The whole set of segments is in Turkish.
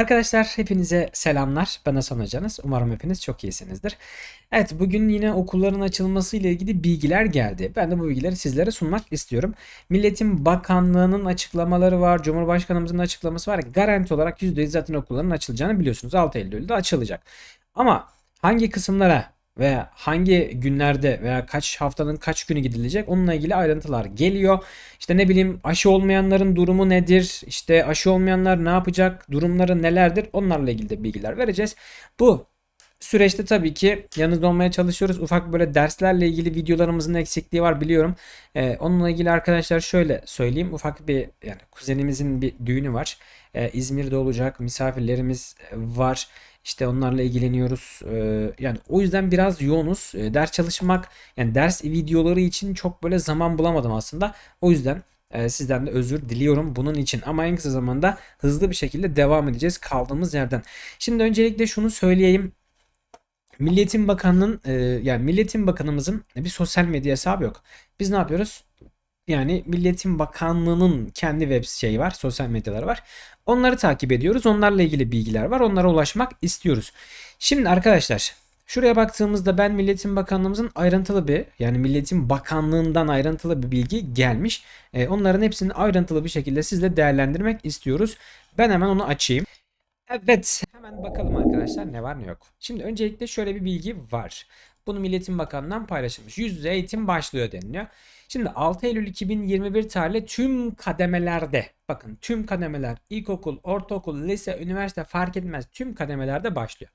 Arkadaşlar hepinize selamlar. Ben Hasan Hocanız. Umarım hepiniz çok iyisinizdir. Evet bugün yine okulların açılması ile ilgili bilgiler geldi. Ben de bu bilgileri sizlere sunmak istiyorum. Milletin Bakanlığı'nın açıklamaları var. Cumhurbaşkanımızın açıklaması var. Garanti olarak %100 zaten okulların açılacağını biliyorsunuz. 6 Eylül'de açılacak. Ama hangi kısımlara veya hangi günlerde veya kaç haftanın kaç günü gidilecek onunla ilgili ayrıntılar geliyor. İşte ne bileyim aşı olmayanların durumu nedir? İşte aşı olmayanlar ne yapacak? Durumları nelerdir? Onlarla ilgili de bilgiler vereceğiz. Bu süreçte tabii ki yanınızda olmaya çalışıyoruz. Ufak böyle derslerle ilgili videolarımızın eksikliği var biliyorum. Ee, onunla ilgili arkadaşlar şöyle söyleyeyim. Ufak bir yani kuzenimizin bir düğünü var. Ee, İzmir'de olacak. Misafirlerimiz var. İşte onlarla ilgileniyoruz. Ee, yani o yüzden biraz yoğunuz. Ee, ders çalışmak yani ders videoları için çok böyle zaman bulamadım aslında. O yüzden e, sizden de özür diliyorum bunun için. Ama en kısa zamanda hızlı bir şekilde devam edeceğiz kaldığımız yerden. Şimdi öncelikle şunu söyleyeyim. Milliyetin Bakanı'nın e, yani Milliyetin Bakanımızın bir sosyal medya hesabı yok. Biz ne yapıyoruz? Yani Milliyetin Bakanlığı'nın kendi web şeyi var, sosyal medyaları var. Onları takip ediyoruz. Onlarla ilgili bilgiler var. Onlara ulaşmak istiyoruz. Şimdi arkadaşlar şuraya baktığımızda ben Milliyetin Bakanlığımızın ayrıntılı bir yani Milliyetin Bakanlığından ayrıntılı bir bilgi gelmiş. Ee, onların hepsini ayrıntılı bir şekilde sizle değerlendirmek istiyoruz. Ben hemen onu açayım. Evet hemen bakalım arkadaşlar ne var ne yok. Şimdi öncelikle şöyle bir bilgi var. Bunu Milliyetin Bakanlığı'ndan paylaşılmış. Yüz yüze eğitim başlıyor deniliyor. Şimdi 6 Eylül 2021 tarihli tüm kademelerde bakın tüm kademeler ilkokul, ortaokul, lise, üniversite fark etmez tüm kademelerde başlıyor.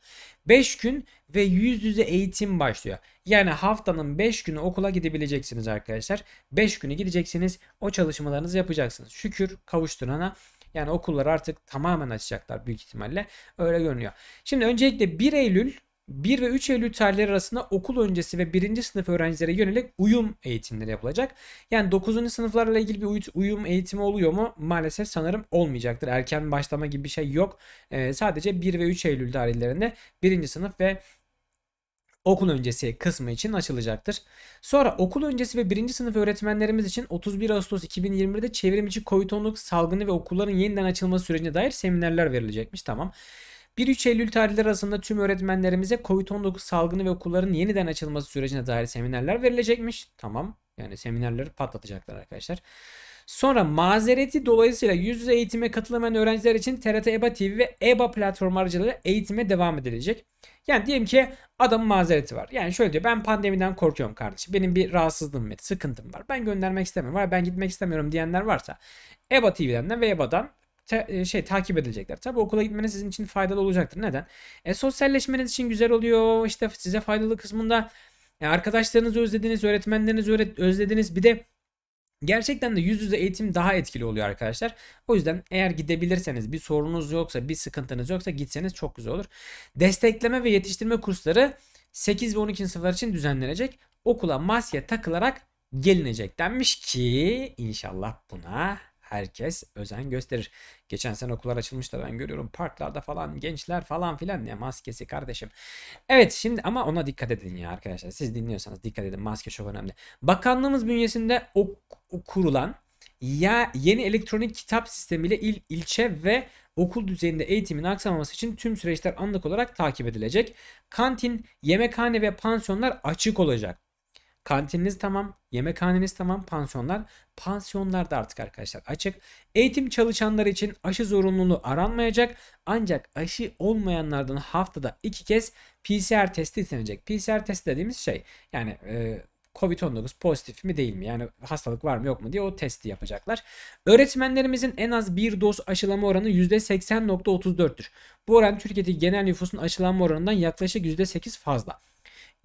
5 gün ve yüz yüze eğitim başlıyor. Yani haftanın 5 günü okula gidebileceksiniz arkadaşlar. 5 günü gideceksiniz o çalışmalarınızı yapacaksınız. Şükür kavuşturana yani okullar artık tamamen açacaklar büyük ihtimalle. Öyle görünüyor. Şimdi öncelikle 1 Eylül 1 ve 3 Eylül tarihleri arasında okul öncesi ve 1. sınıf öğrencilere yönelik uyum eğitimleri yapılacak. Yani 9. sınıflarla ilgili bir uyum eğitimi oluyor mu? Maalesef sanırım olmayacaktır. Erken başlama gibi bir şey yok. Ee, sadece 1 ve 3 Eylül tarihlerinde 1. sınıf ve okul öncesi kısmı için açılacaktır. Sonra okul öncesi ve 1. sınıf öğretmenlerimiz için 31 Ağustos 2021'de çevrim içi COVID-19 salgını ve okulların yeniden açılması sürecine dair seminerler verilecekmiş. Tamam. 1-3 Eylül tarihleri arasında tüm öğretmenlerimize COVID-19 salgını ve okulların yeniden açılması sürecine dair seminerler verilecekmiş. Tamam. Yani seminerleri patlatacaklar arkadaşlar. Sonra mazereti dolayısıyla yüz yüze eğitime katılamayan öğrenciler için TRT EBA TV ve EBA platformu aracılığıyla eğitime devam edilecek. Yani diyelim ki adamın mazereti var. Yani şöyle diyor ben pandemiden korkuyorum kardeşim. Benim bir rahatsızlığım var, sıkıntım var. Ben göndermek istemiyorum. Ben gitmek istemiyorum diyenler varsa EBA TV'den de ve EBA'dan te, şey takip edilecekler. Tabi okula gitmeniz sizin için faydalı olacaktır. Neden? E, sosyalleşmeniz için güzel oluyor. İşte size faydalı kısmında e, arkadaşlarınızı özlediniz, öğretmenlerinizi öğret özlediniz. Bir de Gerçekten de yüz yüze eğitim daha etkili oluyor arkadaşlar. O yüzden eğer gidebilirseniz bir sorunuz yoksa bir sıkıntınız yoksa gitseniz çok güzel olur. Destekleme ve yetiştirme kursları 8 ve 12. sınıflar için düzenlenecek. Okula maske takılarak gelinecek denmiş ki inşallah buna herkes özen gösterir. Geçen sene okullar açılmıştı ben görüyorum parklarda falan gençler falan filan ne maskesi kardeşim. Evet şimdi ama ona dikkat edin ya arkadaşlar. Siz dinliyorsanız dikkat edin maske çok önemli. Bakanlığımız bünyesinde ok, kurulan ya yeni elektronik kitap sistemiyle il, ilçe ve okul düzeyinde eğitimin aksamaması için tüm süreçler anlık olarak takip edilecek. Kantin, yemekhane ve pansiyonlar açık olacak. Kantininiz tamam, yemekhaneniz tamam, pansiyonlar. Pansiyonlar da artık arkadaşlar açık. Eğitim çalışanları için aşı zorunluluğu aranmayacak. Ancak aşı olmayanlardan haftada iki kez PCR testi istenecek. PCR testi dediğimiz şey yani e, Covid-19 pozitif mi değil mi? Yani hastalık var mı yok mu diye o testi yapacaklar. Öğretmenlerimizin en az bir doz aşılama oranı %80.34'tür. Bu oran Türkiye'deki genel nüfusun aşılanma oranından yaklaşık %8 fazla.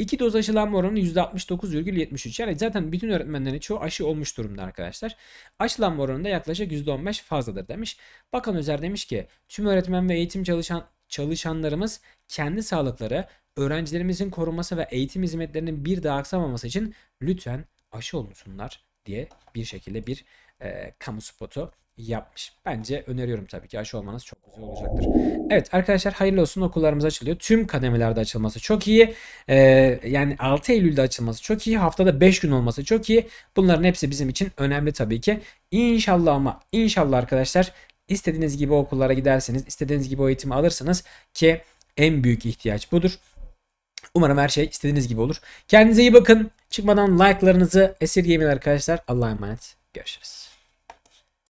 İki doz aşılanma oranı %69,73. Yani zaten bütün öğretmenlerin çoğu aşı olmuş durumda arkadaşlar. Aşılanma oranı da yaklaşık %15 fazladır demiş. Bakan Özer demiş ki tüm öğretmen ve eğitim çalışan çalışanlarımız kendi sağlıkları, öğrencilerimizin korunması ve eğitim hizmetlerinin bir daha aksamaması için lütfen aşı olunsunlar diye bir şekilde bir e, kamu spotu yapmış. Bence öneriyorum tabii ki aşı olmanız çok güzel olacaktır. Evet arkadaşlar hayırlı olsun okullarımız açılıyor. Tüm kademelerde açılması çok iyi. Ee, yani 6 Eylül'de açılması çok iyi. Haftada 5 gün olması çok iyi. Bunların hepsi bizim için önemli tabii ki. İnşallah ama inşallah arkadaşlar istediğiniz gibi okullara gidersiniz, istediğiniz gibi o eğitimi alırsınız ki en büyük ihtiyaç budur. Umarım her şey istediğiniz gibi olur. Kendinize iyi bakın. Çıkmadan like'larınızı esirgemeyin arkadaşlar. Allah'a emanet. Görüşürüz.